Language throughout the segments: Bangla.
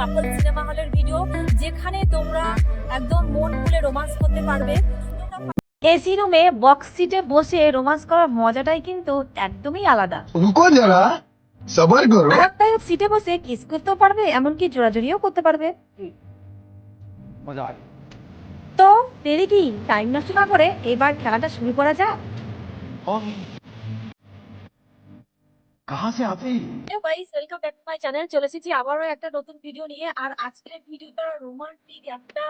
কাপল সিনেমা হলের ভিডিও যেখানে তোমরা একদম মন খুলে রোমান্স করতে পারবে। এসি রুমে বক্স সিটে বসে রোমান্স করার মজাটাই কিন্তু একদমই আলাদা। সবার করো একটা সিটে বসে কিস করতেও পারবে এমনকি জোড়াজোড়িও করতে পারবে। তো দেরি কি? টাইম নষ্ট না করে এবার খেলাটা শুরু করা যাক। হ্যাঁ। कहाँ से आते हैं hello guys welcome back to my channel চলে এসেছি আবারও একটা নতুন ভিডিও নিয়ে আর আজকের ভিডিওটা রোমান্টিক একটা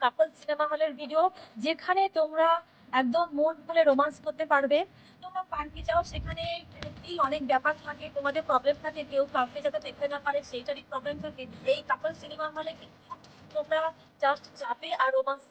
কাপল সিনেমা হলের ভিডিও যেখানে তোমরা একদম মন খুলে রোমান্স করতে পারবে তোমরা পার্কে যাও সেখানে সত্যিই অনেক ব্যাপার থাকে তোমাদের প্রবলেম থাকে কেউ কাউকে যাতে দেখতে না পারে সেইটারই প্রবলেম থাকে এই কাপল সিনেমা হলে কিন্তু তোমরা জাস্ট যাবে আর রোমান্স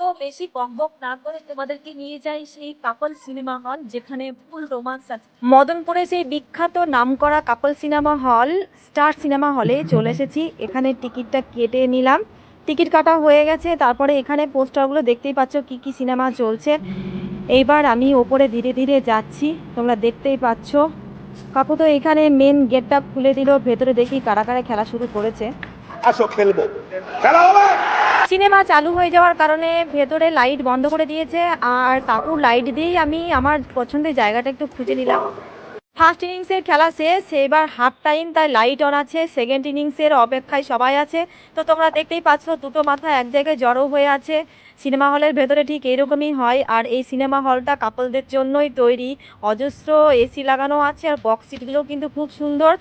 তো বেশি বকবক না করে তোমাদেরকে নিয়ে যাই সেই কাপল সিনেমা হল, যেখানে ফুল রোমান্স আছে। মদনপুরে সেই বিখ্যাত নামকরা couple cinema hall, star cinema হলে চলে এসেছি। এখানে টিকিটটা কেটে নিলাম। টিকিট কাটা হয়ে গেছে, তারপরে এখানে পোস্টারগুলো দেখতেই পাচ্ছ কি কি সিনেমা চলছে। এইবার আমি ওপরে ধীরে ধীরে যাচ্ছি, তোমরা দেখতেই পাচ্ছ। কাকু তো এখানে মেন গেটটা খুলে দিল, ভেতরে দেখি কারা কারা খেলা শুরু করেছে। আসো, খেলব। খেলা হবে? সিনেমা চালু হয়ে যাওয়ার কারণে ভেতরে লাইট বন্ধ করে দিয়েছে, আর কাকুর লাইট দিয়েই আমি আমার পছন্দের জায়গাটা একটু খুঁজে নিলাম। ফার্স্ট ইনিংসের খেলা শেষ, এবার হাফ টাইম তাই লাইট অন আছে সেকেন্ড ইনিংসের অপেক্ষায় সবাই আছে। তো তোমরা দেখতেই পাচ্ছ, দুটো মাথা এক জায়গায় জড়ো হয়ে আছে। সিনেমা হলের ভেতরে ঠিক এরকমই হয়, আর এই সিনেমা হলটা কাপলদের জন্যই তৈরি। অজস্র এসি লাগানো আছে, আর বক্স সিটগুলোও কিন্তু খুব সুন্দর।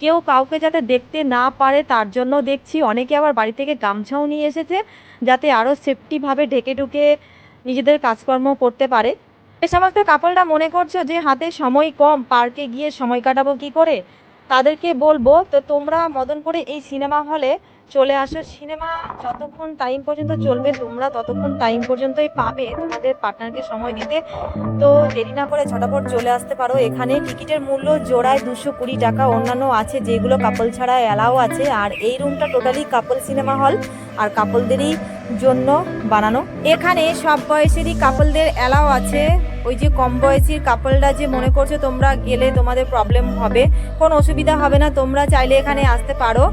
কেউ কাউকে যাতে দেখতে না পারে, তার জন্য দেখছি অনেকে আবার বাড়ি থেকে গামছাও নিয়ে এসেছে, যাতে আরও সেফটিভাবে ঢেকে ঢুকে নিজেদের কাজকর্ম করতে পারে। এ সমস্ত কাপলরা মনে করছ যে হাতে সময় কম, পার্কে গিয়ে সময় কাটাবো কি করে? তাদেরকে বলব তো তোমরা মদনপুরে এই সিনেমা হলে চলে আসো। সিনেমা যতক্ষণ টাইম পর্যন্ত চলবে, তোমরা ততক্ষণ টাইম পর্যন্তই পাবে তোমাদের পার্টনারকে সময় দিতে। তো দেরি না করে ছটাপট চলে আসতে পারো। এখানে টিকিটের মূল্য জোড়ায় দুশো কুড়ি টাকা। অন্যান্য আছে যেগুলো কাপল ছাড়া অ্যালাও আছে। আর এই রুমটা টোটালি কাপল সিনেমা হল আর কাপলদেরই জন্য বানানো। এখানে সব বয়সেরই কাপলদের অ্যালাও আছে। ওই যে কম বয়সীর কাপলরা যে মনে করছ তোমরা গেলে তোমাদের প্রবলেম হবে, কোনো অসুবিধা হবে না, তোমরা চাইলে এখানে আসতে পারো।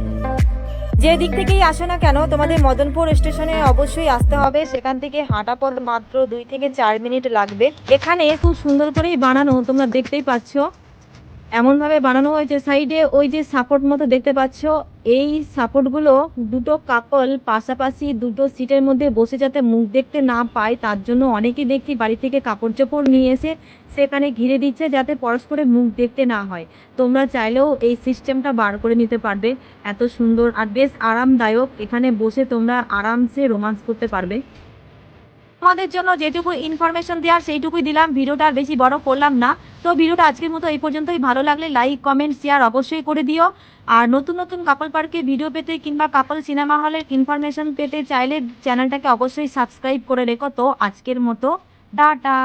যে দিক থেকেই আসো না কেন, তোমাদের মদনপুর স্টেশনে অবশ্যই আসতে হবে। সেখান থেকে হাঁটা পথ মাত্র দুই থেকে চার মিনিট লাগবে। এখানে খুব সুন্দর করেই বানানো, তোমরা দেখতেই পাচ্ছ। এমনভাবে বানানো হয়েছে, সাইডে ওই যে সাপোর্ট মতো দেখতে পাচ্ছ, এই সাপোর্টগুলো দুটো কাপল পাশাপাশি দুটো সিটের মধ্যে বসে যাতে মুখ দেখতে না পায়, তার জন্য অনেকেই দেখছি বাড়ি থেকে কাপড় চোপড় নিয়ে এসে সেখানে ঘিরে দিচ্ছে যাতে পরস্পরের মুখ দেখতে না হয়। তোমরা চাইলেও এই সিস্টেমটা বার করে নিতে পারবে, এত সুন্দর আর বেশ আরামদায়ক। এখানে বসে তোমরা আরামসে রোমান্স করতে পারবে। তোমাদের জন্য যেটুকু ইনফরমেশন দেওয়ার সেইটুকুই দিলাম। ভিডিওটা আর বেশি বড় করলাম না। তো ভিডিওটা আজকের মতো এই পর্যন্তই। ভালো লাগলে লাইক কমেন্ট শেয়ার অবশ্যই করে দিও। আর নতুন নতুন কাপল পার্কে ভিডিও পেতে কিংবা কাপল সিনেমা হলের ইনফরমেশন পেতে চাইলে চ্যানেলটাকে অবশ্যই সাবস্ক্রাইব করে রেখো। তো আজকের মতো, টাটা!